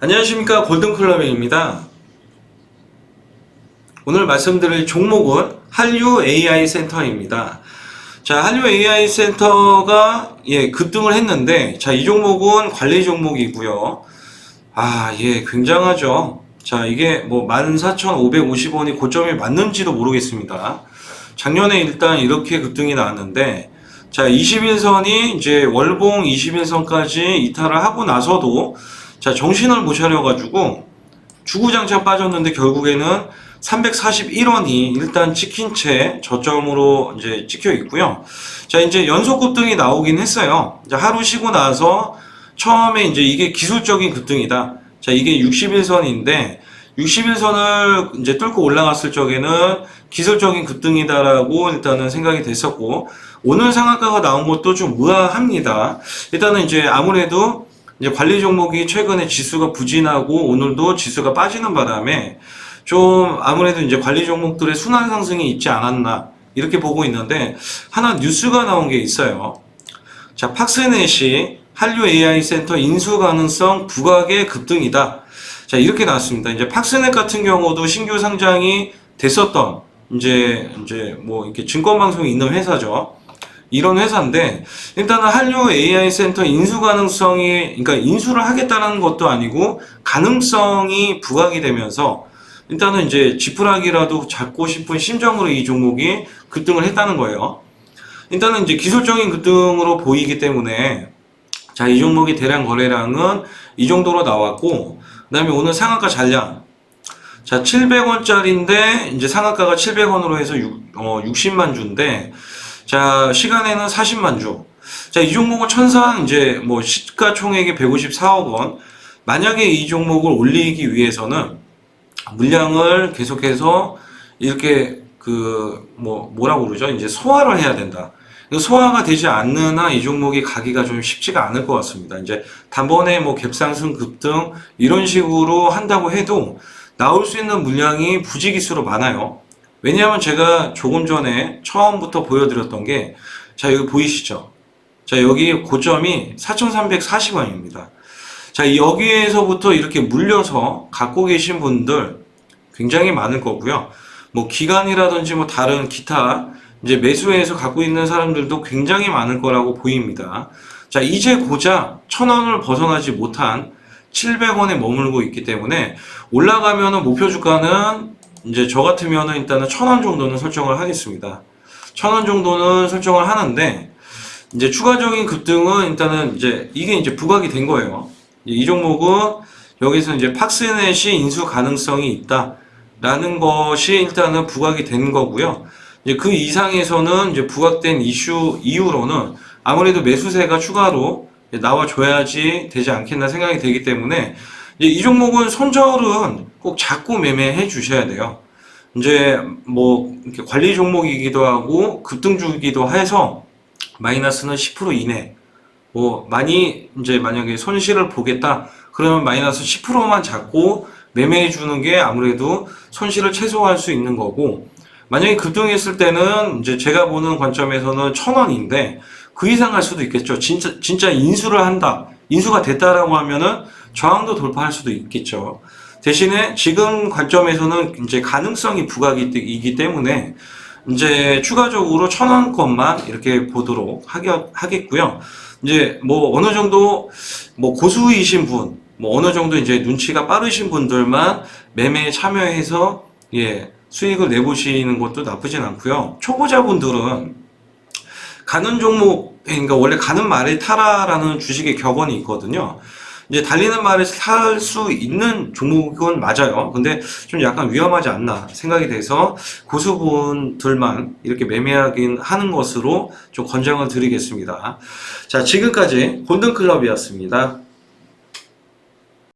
안녕하십니까 골든클럽입니다. 오늘 말씀드릴 종목은 한류 AI 센터입니다. 자, 한류 AI 센터가 예, 급등을 했는데 자, 이 종목은 관리 종목이고요. 아, 예, 굉장하죠. 자, 이게 뭐 14,550원이 고점이 맞는지도 모르겠습니다. 작년에 일단 이렇게 급등이 나왔는데 자, 21선이 이제 월봉 21선까지 이탈을 하고 나서도 자, 정신을 못 차려가지고 주구장창 빠졌는데 결국에는 341원이 일단 찍힌 채 저점으로 이제 찍혀 있고요. 자, 이제 연속 급등이 나오긴 했어요. 이제 하루 쉬고 나서 처음에 이제 이게 기술적인 급등이다. 자, 이게 61선인데 61선을 이제 뚫고 올라갔을 적에는 기술적인 급등이다라고 일단은 생각이 됐었고 오늘 상한가가 나온 것도 좀 의아합니다. 일단은 이제 아무래도 이제 관리 종목이 최근에 지수가 부진하고 오늘도 지수가 빠지는 바람에 좀 아무래도 이제 관리 종목들의 순환 상승이 있지 않았나 이렇게 보고 있는데 하나 뉴스가 나온 게 있어요. 자, 팍스넷이 한류 AI 센터 인수 가능성 부각의 급등이다. 자, 이렇게 나왔습니다. 이제 팍스넷 같은 경우도 신규 상장이 됐었던 이제 이제 뭐 이렇게 증권 방송이 있는 회사죠. 이런 회사인데 일단은 한류 AI 센터 인수 가능성이 그러니까 인수를 하겠다는 것도 아니고 가능성이 부각이 되면서 일단은 이제 지푸라기라도 잡고 싶은 심정으로 이 종목이 급등을 했다는 거예요. 일단은 이제 기술적인 급등으로 보이기 때문에 자, 이 종목의 대량 거래량은 이 정도로 나왔고 그다음에 오늘 상한가 잔량 자, 700원짜리인데 이제 상한가가 700원으로 해서 6, 어, 60만 주인데 자, 시간에는 40만 주. 자, 이 종목은 천상 이제 뭐 시가총액이 154억 원. 만약에 이 종목을 올리기 위해서는 물량을 계속해서 이렇게 그 뭐 뭐라고 그러죠? 이제 소화를 해야 된다. 소화가 되지 않는 한 이 종목이 가기가 좀 쉽지가 않을 것 같습니다. 이제 단번에 뭐 갭상승 급등 이런 식으로 한다고 해도 나올 수 있는 물량이 부지기수로 많아요. 왜냐하면 제가 조금 전에 처음부터 보여드렸던 게, 자, 여기 보이시죠? 자, 여기 고점이 4,340원입니다. 자, 여기에서부터 이렇게 물려서 갖고 계신 분들 굉장히 많을 거고요. 뭐, 기간이라든지 뭐, 다른 기타, 이제 매수해서 갖고 있는 사람들도 굉장히 많을 거라고 보입니다. 자, 이제 고작 1,000원을 벗어나지 못한 700원에 머물고 있기 때문에 올라가면은 목표 주가는 이제 저 같으면은 일단은 천 원 정도는 설정을 하겠습니다. 천 원 정도는 설정을 하는데 이제 추가적인 급등은 일단은 이제 이게 이제 부각이 된 거예요. 이 종목은 여기서 이제 팍스넷이 인수 가능성이 있다라는 것이 일단은 부각이 된 거고요. 이제 그 이상에서는 이제 부각된 이슈 이후로는 아무래도 매수세가 추가로 나와줘야지 되지 않겠나 생각이 되기 때문에 이제 이 종목은 손절은 꼭 잡고 매매해 주셔야 돼요. 이제 뭐 이렇게 관리 종목이기도 하고 급등주기도 해서 마이너스는 10% 이내. 뭐 많이 이제 만약에 손실을 보겠다 그러면 마이너스 10%만 잡고 매매해 주는 게 아무래도 손실을 최소화할 수 있는 거고 만약에 급등했을 때는 이제 제가 보는 관점에서는 천 원인데 그 이상 갈 수도 있겠죠. 진짜 진짜 인수를 한다. 인수가 됐다라고 하면은 저항도 돌파할 수도 있겠죠. 대신에 지금 관점에서는 이제 가능성이 부각이기 때문에 이제 추가적으로 천 원권만 이렇게 보도록 하겠, 하겠고요. 이제 뭐 어느 정도 뭐 고수이신 분, 뭐 어느 정도 이제 눈치가 빠르신 분들만 매매에 참여해서 예, 수익을 내보시는 것도 나쁘진 않고요. 초보자분들은 가는 종목, 그러니까 원래 가는 말에 타라라는 주식의 격언이 있거든요. 이제 달리는 말에 살수 있는 종목은 맞아요. 근데 좀 약간 위험하지 않나 생각이 돼서 고수분들만 이렇게 매매하긴 하는 것으로 좀 권장을 드리겠습니다. 자, 지금까지 골든클럽이었습니다.